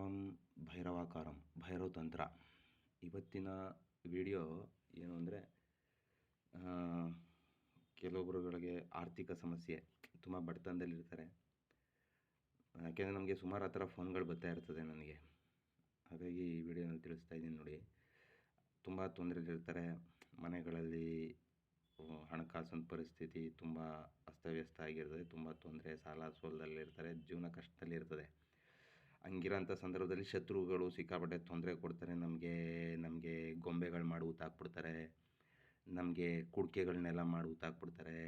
ಮಂತ್ರಂ ಭೈರವಾಕಾರಂ ಭೈರವ ತಂತ್ರ ಇವತ್ತಿನ ವಿಡಿಯೋ ಏನು ಅಂದರೆ ಕೆಲವೊಬ್ಬರುಗಳಿಗೆ ಆರ್ಥಿಕ ಸಮಸ್ಯೆ, ತುಂಬ ಬಡತನದಲ್ಲಿರ್ತಾರೆ. ಯಾಕೆಂದರೆ ನಮಗೆ ಸುಮಾರು ಆ ಥರ ಫೋನ್ಗಳು ಬರ್ತಾ ಇರ್ತದೆ ನನಗೆ. ಹಾಗಾಗಿ ಈ ವಿಡಿಯೋನ ತಿಳಿಸ್ತಾ ಇದ್ದೀನಿ ನೋಡಿ. ತುಂಬ ತೊಂದರೆಲಿರ್ತಾರೆ. ಮನೆಗಳಲ್ಲಿ ಹಣಕಾಸಿನ ಪರಿಸ್ಥಿತಿ ತುಂಬ ಅಸ್ತವ್ಯಸ್ತ ಆಗಿರ್ತದೆ. ತುಂಬ ತೊಂದರೆ, ಸಾಲ ಸೋಲದಲ್ಲಿರ್ತಾರೆ. ಜೀವನ ಕಷ್ಟದಲ್ಲಿರ್ತದೆ. ಹಂಗಿರೋಂಥ ಸಂದರ್ಭದಲ್ಲಿ ಶತ್ರುಗಳು ಸಿಕ್ಕಾಪಟ್ಟೆ ತೊಂದರೆ ಕೊಡ್ತಾರೆ, ನಮಗೆ ನಮಗೆ ಗೊಂಬೆಗಳು ಮಾಡಿ ಊತಾಕ್ಬಿಡ್ತಾರೆ, ನಮಗೆ ಕುಡಿಕೆಗಳನ್ನೆಲ್ಲ ಮಾಡಿ ಊತಾಕ್ಬಿಡ್ತಾರೆ,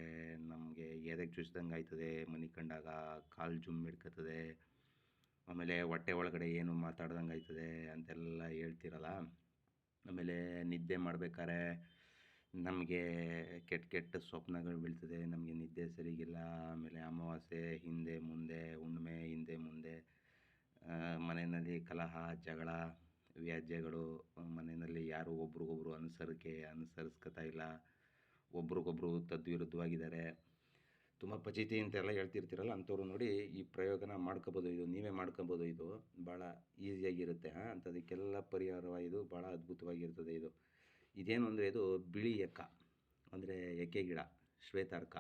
ನಮಗೆ ಎದೆಗೆ ಚುಚ್ದಂಗೆ ಆಯ್ತದೆ, ಮನೆ ಕಂಡಾಗ ಕಾಲು ಜುಮ್ ಹಿಡ್ಕತ್ತದೆ ಆಮೇಲೆ ಹೊಟ್ಟೆ ಒಳಗಡೆ ಏನು ಮಾತಾಡ್ದಂಗೆ ಆಯ್ತದೆ ಅಂತೆಲ್ಲ ಹೇಳ್ತಿರಲ್ಲ, ಆಮೇಲೆ ನಿದ್ದೆ ಮಾಡ್ಬೇಕಾದ್ರೆ ನಮಗೆ ಕೆಟ್ಟ ಕೆಟ್ಟ ಸ್ವಪ್ನಗಳು ಬೀಳ್ತದೆ, ನಮಗೆ ನಿದ್ದೆ ಸರಿಗಿಲ್ಲ, ಆಮೇಲೆ ಅಮಾವಾಸ್ಯೆ ಹಿಂದೆ ಮುಂದೆ, ಹುಣ್ಣಿಮೆ ಹಿಂದೆ ಮುಂದೆ ಮನೆಯಲ್ಲಿ ಕಲಹ, ಜಗಳ, ವ್ಯಾಜ್ಯಗಳು, ಮನೆಯಲ್ಲಿ ಯಾರು ಒಬ್ರಿಗೊಬ್ರು ಅನುಸರಿಕೆ, ಅನುಸರಿಸ್ಕೊತಾ ಇಲ್ಲ, ಒಬ್ರಿಗೊಬ್ರು ತದ್ವಿರುದ್ಧವಾಗಿದ್ದಾರೆ. ತುಂಬ ಪಚಿತಿ ಅಂತೆಲ್ಲ ಹೇಳ್ತಿರ್ತೀರಲ್ಲ, ಅಂಥವ್ರು ನೋಡಿ ಈ ಪ್ರಯೋಗನ ಮಾಡ್ಕೋಬೋದು ಇದು, ನೀವೇ ಮಾಡ್ಕೊಬೋದು ಇದು, ಭಾಳ ಈಸಿಯಾಗಿರುತ್ತೆ, ಹಾಂ, ಅಂಥದಕ್ಕೆಲ್ಲ ಪರಿಹಾರವಾಗಿದ್ದು ಭಾಳ ಅದ್ಭುತವಾಗಿರ್ತದೆ ಇದು. ಇದೇನು ಅಂದರೆ ಇದು ಬಿಳಿ ಎಕ್ಕ ಅಂದರೆ ಎಕ್ಕೆ ಗಿಡ, ಶ್ವೇತಾರ್ಕ.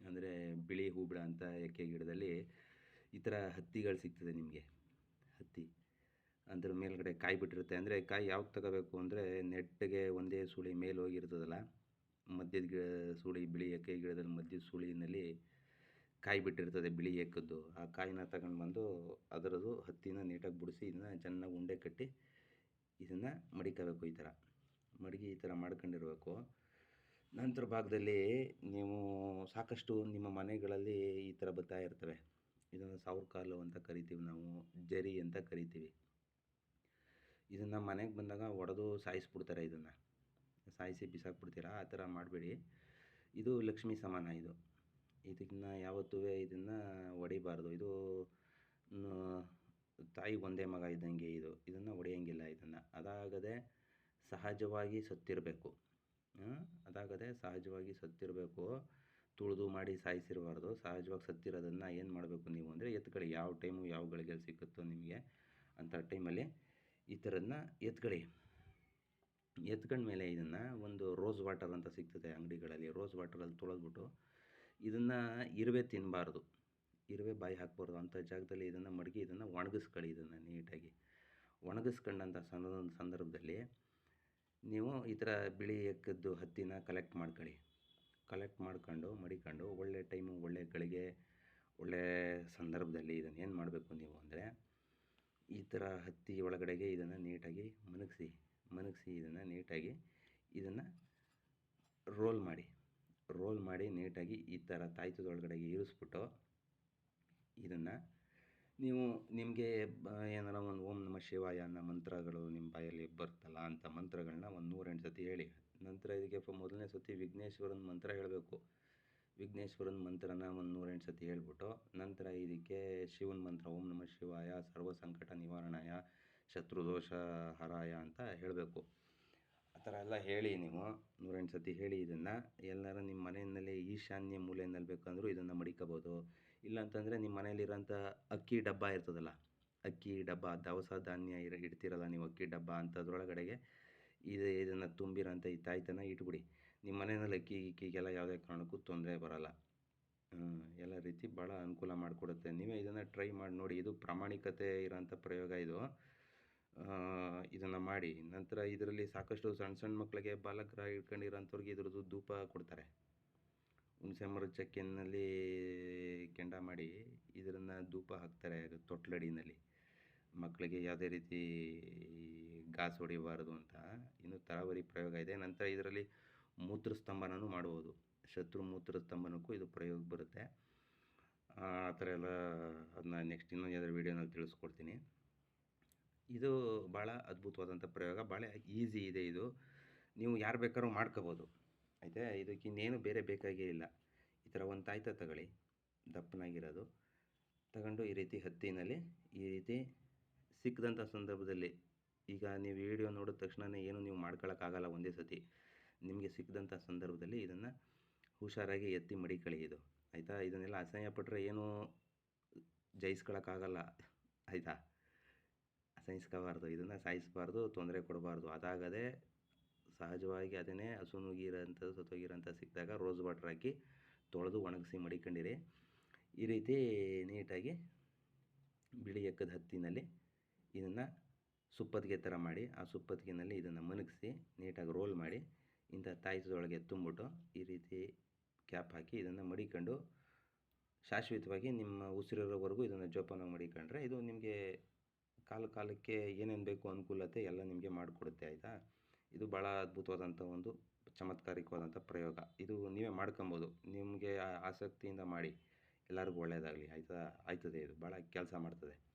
ಅಂದರೆ ಬಿಳಿ ಹೂಬಿಡ ಅಂತ ಎಕ್ಕೆ ಗಿಡದಲ್ಲಿ ಈ ಥರ ಹತ್ತಿಗಳು ಸಿಗ್ತದೆ ನಿಮಗೆ. ಹತ್ತಿ. ಅದ್ರ ಮೇಲ್ಗಡೆ ಕಾಯಿ ಬಿಟ್ಟಿರುತ್ತೆ. ಅಂದರೆ ಕಾಯಿ ಯಾವಾಗ ತಗೋಬೇಕು ಅಂದರೆ ನೆಟ್ಟಿಗೆ ಒಂದೇ ಸುಳಿ ಮೇಲೆ ಹೋಗಿರ್ತದಲ್ಲ. ಮಧ್ಯದ ಗಿಡ ಸುಳಿ, ಬಿಳಿ ಎಕ್ಕೆ ಗಿಡದಲ್ಲಿ ಮಧ್ಯದ ಸುಳಿನಲ್ಲಿ ಕಾಯಿ ಬಿಟ್ಟಿರ್ತದೆ ಬಿಳಿ ಎಕ್ಕದ್ದು ಆ ಕಾಯಿನ ತಗೊಂಡು ಬಂದು ಅದರದ್ದು ಹತ್ತಿನ ನೀಟಾಗಿ ಬಿಡಿಸಿ ಇದನ್ನ ಚೆನ್ನಾಗಿ ಉಂಡೆ ಕಟ್ಟಿ ಇದನ್ನು ಮಡಿಕೋಬೇಕು ಈ ಥರ. ಮಡಗಿ ಈ ಥರ ಮಾಡ್ಕೊಂಡಿರಬೇಕು. ನಂತರ ಭಾಗದಲ್ಲಿ ನೀವು ಸಾಕಷ್ಟು ನಿಮ್ಮ ಮನೆಗಳಲ್ಲಿ ಈ ಥರ ಬರ್ತಾ ಇರ್ತವೆ. ಇದನ್ನು ಸಾವಿರ ಕಾಲು ಅಂತ ಕರಿತೀವಿ ನಾವು, ಜರಿ ಅಂತ ಕರಿತೀವಿ. ಇದನ್ನು ಮನೆಗೆ ಬಂದಾಗ ಒಡೆದು ಸಾಯಿಸ್ಬಿಡ್ತಾರೆ ಇದನ್ನು. ಸಾಯಿಸಿ ಬಿಸಾಕ್ಬಿಡ್ತೀರಾ? ಆ ಥರ ಮಾಡಬೇಡಿ. ಇದು ಲಕ್ಷ್ಮಿ ಸಮಾನ ಇದು. ಇದನ್ನು ಯಾವತ್ತೂ ಇದನ್ನು ಹೊಡಿಬಾರ್ದು ಇದು ತಾಯಿ ಒಂದೇ ಮಗ ಇದ್ದಂಗೆ ಇದು. ಇದನ್ನು ಹೊಡೆಯೋಂಗಿಲ್ಲ ಇದನ್ನು. ಅದಾಗದೆ ಸಹಜವಾಗಿ ಸತ್ತಿರಬೇಕು. ಅದಾಗದೆ ಸಹಜವಾಗಿ ಸತ್ತಿರಬೇಕು. ತುಳಿದು ಮಾಡಿ ಸಾಯಿಸಿರಬಾರ್ದು. ಸಹಜವಾಗಿ ಸತ್ತಿರೋದನ್ನು ಏನು ಮಾಡಬೇಕು ನೀವು ಅಂದರೆ ಎತ್ಕಡೆ ಯಾವ ಟೈಮು ಯಾವ ಗಳಿಗೆ ಸಿಕ್ಕುತ್ತೋ ನಿಮಗೆ ಅಂಥ ಟೈಮಲ್ಲಿ ಈ ಥರದನ್ನ ಎತ್ಕೊಂಡ ಎತ್ಕೊಂಡ್ಮೇಲೆ ಇದನ್ನು ಒಂದು ರೋಸ್ ವಾಟರ್ ಅಂತ ಸಿಗ್ತದೆ ಅಂಗಡಿಗಳಲ್ಲಿ. ರೋಸ್ ವಾಟರಲ್ಲಿ ತೊಳೆದ್ಬಿಟ್ಟು ಇದನ್ನು ಇರುವೆ ತಿನ್ನಬಾರ್ದು ಇರುವೆ ಬಾಯಿ ಹಾಕ್ಬಾರ್ದು. ಅಂಥ ಜಾಗದಲ್ಲಿ ಇದನ್ನು ಮಡಗಿ ಇದನ್ನು ಒಣಗಿಸ್ಕೊಳ್ಳಿ ಇದನ್ನು ನೀಟಾಗಿ. ಒಣಗಿಸ್ಕೊಂಡಂಥ ಸಂದ, ಸಂದರ್ಭದಲ್ಲಿ ನೀವು ಈ ಥರ ಬಿಳಿ ಎಕ್ಕದ್ದು ಹತ್ತಿನ ಕಲೆಕ್ಟ್ ಮಾಡ್ಕೊಳ್ಳಿ. ಕಲೆಕ್ಟ್ ಮಾಡ್ಕೊಂಡು, ಮಡಿಕೊಂಡು ಒಳ್ಳೆ ಟೈಮು ಒಳ್ಳೆ ಗಳಿಗೆ, ಒಳ್ಳೆ ಸಂದರ್ಭದಲ್ಲಿ ಇದನ್ನು ಏನು ಮಾಡಬೇಕು ನೀವು ಅಂದರೆ, ಈ ಥರ ಹತ್ತಿ ಒಳಗಡೆಗೆ ಇದನ್ನು ನೀಟಾಗಿ ಮನಗಿಸಿ ಮನಗಿಸಿ ಇದನ್ನು ನೀಟಾಗಿ ಇದನ್ನು ರೋಲ್ ಮಾಡಿ ರೋಲ್ ಮಾಡಿ ನೀಟಾಗಿ ಈ ಥರ ತಾಯ್ತದೊಳಗಡೆಗೆ ಇರಿಸ್ಬಿಟ್ಟು ಇದನ್ನು ನೀವು ನಿಮಗೆ ಏನಾರ ಒಂದು ಓಂ ನಮ ಶಿವಾಯ ಅನ್ನೋ ಮಂತ್ರಗಳು ನಿಮ್ಮ ಬಾಯಲ್ಲಿ ಬರ್ತಲ್ಲ ಅಂತ ಮಂತ್ರಗಳನ್ನ ಒಂದು ನೂರೆಂಟು ಸತಿ ಹೇಳಿ. ನಂತರ ಇದಕ್ಕೆ ಮೊದಲನೇ ಸತಿ ವಿಘ್ನೇಶ್ವರನ ಮಂತ್ರ ಹೇಳಬೇಕು. ವಿಘ್ನೇಶ್ವರನ ಮಂತ್ರನ ಒಂದು ನೂರೆಂಟು ಸತಿ ಹೇಳ್ಬಿಟ್ಟು ನಂತರ ಇದಕ್ಕೆ ಶಿವನ ಮಂತ್ರ ಓಂ ನಮ ಶಿವಾಯ, ಸರ್ವ ಸಂಕಟ ನಿವಾರಣಾಯ ಶತ್ರುದೋಷ ಹರಾಯ ಅಂತ ಹೇಳಬೇಕು. ಆ ಥರ ಎಲ್ಲ ಹೇಳಿ ನೀವು ನೂರೆಂಟು ಸತಿ ಹೇಳಿ ಇದನ್ನು. ಎಲ್ಲರೂ ನಿಮ್ಮ ಮನೆಯಲ್ಲಿ ಈಶಾನ್ಯ ಮೂಲೆಯಲ್ಲಿ ಬೇಕಂದರೂ ಇದನ್ನು ಮಡಿಕೋಬೋದು. ಇಲ್ಲ ಅಂತಂದರೆ ನಿಮ್ಮ ಮನೆಯಲ್ಲಿರೋಂಥ ಅಕ್ಕಿ ಡಬ್ಬ ಇರ್ತದಲ್ಲ, ಅಕ್ಕಿ ಡಬ್ಬ, ದವಸ ಧಾನ್ಯ ಇರ, ಇಡ್ತಿರಲ್ಲ ನೀವು ಅಕ್ಕಿ ಡಬ್ಬ ಅಂಥದ್ರೊಳಗಡೆಗೆ, ಇದು ಇದನ್ನು ತುಂಬಿರೋಂಥ ಈ ತಾಯ್ತನ ಇಟ್ಬಿಡಿ. ನಿಮ್ಮ ಮನೆಯಲ್ಲಿ ಅಕ್ಕಿ ಇಕ್ಕಿಗೆಲ್ಲ ಯಾವುದೇ ಕಾರಣಕ್ಕೂ ತೊಂದರೆ ಬರೋಲ್ಲ. ಎಲ್ಲ ರೀತಿ ಭಾಳ ಅನುಕೂಲ ಮಾಡಿಕೊಡುತ್ತೆ. ನೀವೇ ಇದನ್ನು ಟ್ರೈ ಮಾಡಿ ನೋಡಿ, ಇದು ಪ್ರಾಮಾಣಿಕತೆ ಇರೋಂಥ ಪ್ರಯೋಗ ಇದು. ಇದನ್ನು ಮಾಡಿ. ನಂತರ ಇದರಲ್ಲಿ ಸಾಕಷ್ಟು ಸಣ್ಣ ಸಣ್ಣ ಮಕ್ಕಳಿಗೆ ಬಾಲಕರ ಇಟ್ಕೊಂಡಿರೋಂಥವ್ರಿಗೆ ಇದ್ರದ್ದು ಧೂಪ ಕೊಡ್ತಾರೆ. ಹುಣಸೆ ಮರದ ಚಕ್ಕೆನಲ್ಲಿ ಕೆಂಡ ಮಾಡಿ ಇದನ್ನು ಧೂಪ ಹಾಕ್ತಾರೆ ತೊಟ್ಲಡಿನಲ್ಲಿ. ಮಕ್ಕಳಿಗೆ ಯಾವುದೇ ರೀತಿ ಗಾಸ್ ಹೊಡಿಬಾರ್ದು ಅಂತ ಇನ್ನು ತರಾವರಿ ಪ್ರಯೋಗ ಇದೆ. ನಂತರ ಇದರಲ್ಲಿ ಮೂತ್ರ ಸ್ತಂಭನೂ ಮಾಡ್ಬೋದು. ಶತ್ರು ಮೂತ್ರ ಸ್ತಂಭನಕ್ಕೂ ಇದು ಪ್ರಯೋಗ ಬರುತ್ತೆ. ಆ ಥರ ಎಲ್ಲ ಅದನ್ನ ನೆಕ್ಸ್ಟ್ ಇನ್ನೊಂದು ಯಾವುದಾದ್ರು ವೀಡಿಯೋನಲ್ಲಿ ತಿಳಿಸ್ಕೊಡ್ತೀನಿ. ಇದು ಭಾಳ ಅದ್ಭುತವಾದಂಥ ಪ್ರಯೋಗ, ಭಾಳ ಈಸಿ ಇದೆ ಇದು. ನೀವು ಯಾರು ಬೇಕಾದ್ರೂ ಮಾಡ್ಕೋಬೋದು. ಆಯಿತಾ ಇದಕ್ಕೆ ಇನ್ನೇನು ಬೇರೆ ಬೇಕಾಗೇ ಇಲ್ಲ. ಈ ಥರ ಒಂದು ತಾಯ್ತ ತಗೊಳ್ಳಿ. ದಪ್ಪನಾಗಿರೋದು. ತಗೊಂಡು ಈ ರೀತಿ ಹತ್ತಿನಲ್ಲಿ ಈ ರೀತಿ ಸಿಕ್ಕಿದಂಥ ಸಂದರ್ಭದಲ್ಲಿ ಈಗ ನೀವು ವಿಡಿಯೋ ನೋಡಿದ ತಕ್ಷಣವೇ ಏನು ನೀವು ಮಾಡ್ಕೊಳ್ಳೋಕ್ಕಾಗಲ್ಲ ಒಂದೇ ಸತಿ. ನಿಮಗೆ ಸಿಕ್ಕಿದಂಥ ಸಂದರ್ಭದಲ್ಲಿ ಇದನ್ನು ಹುಷಾರಾಗಿ ಎತ್ತಿ ಮಡಿಕೊಳ್ಳಿ ಇದು. ಆಯಿತಾ? ಇದನ್ನೆಲ್ಲ ಅಸಹ್ಯ ಪಟ್ಟರೆ ಏನೂ ಜಯಿಸ್ಕೊಳಕ್ಕಾಗಲ್ಲ. ಆಯಿತಾ? ಸಹಿಸ್ಕೋಬಾರ್ದು ಇದನ್ನು ಸಾಯಿಸಬಾರ್ದು, ತೊಂದರೆ ಕೊಡಬಾರ್ದು. ಅದಾಗದೇ ಸಹಜವಾಗಿ ಅದನ್ನೇ ಹಸು ನುಗ್ಗಿರೋಂಥದ್ದು ಸತ್ತೋಗಿರೋಂಥ ಸಿಕ್ಕಿದಾಗ ರೋಸ್ ವಾಟ್ರ್ ಹಾಕಿ ತೊಳೆದು ಒಣಗಿಸಿ ಮಡಿಕೊಂಡಿರಿ. ಈ ರೀತಿ ನೀಟಾಗಿ ಬಿಳಿ ಎಕ್ಕದ ಹತ್ತಿನಲ್ಲಿ ಇದನ್ನು ಸುಪ್ಪತ್ತಿಗೆ ಥರ ಮಾಡಿ, ಆ ಸುಪ್ಪತ್ತಿಗೆನಲ್ಲಿ ಇದನ್ನು ಮನಗಿಸಿ ನೀಟಾಗಿ ರೋಲ್ ಮಾಡಿ, ಇಂಥ ತಾಯ್ಸದೊಳಗೆ ತುಂಬಿಟ್ಟು ಈ ರೀತಿ ಕ್ಯಾಪ್ ಹಾಕಿ ಇದನ್ನು ಮಡಿಕೊಂಡು ಶಾಶ್ವತವಾಗಿ ನಿಮ್ಮ ಉಸಿರಿರೋವರೆಗೂ ಇದನ್ನು ಜೋಪಾನವಾಗಿ ಮಡಿಕೊಂಡ್ರೆ ಇದು ನಿಮಗೆ ಕಾಲ ಕಾಲಕ್ಕೆ ಏನೇನು ಬೇಕು ಅನುಕೂಲತೆ ಎಲ್ಲ ನಿಮಗೆ ಮಾಡಿಕೊಡುತ್ತೆ, ಆಯಿತಾ? ಇದು ಭಾಳ ಅದ್ಭುತವಾದಂಥ ಒಂದು ಚಮತ್ಕಾರಿಕವಾದಂಥ ಪ್ರಯೋಗ. ಇದು ನೀವೇ ಮಾಡ್ಕೊಬೋದು. ನಿಮಗೆ ಆಸಕ್ತಿಯಿಂದ ಮಾಡಿ. ಎಲ್ಲರಿಗೂ ಒಳ್ಳೆಯದಾಗಲಿ. ಆಯಿತಾ? ಆಯ್ತದೆ ಇದು. ಭಾಳ ಕೆಲಸ ಮಾಡ್ತದೆ.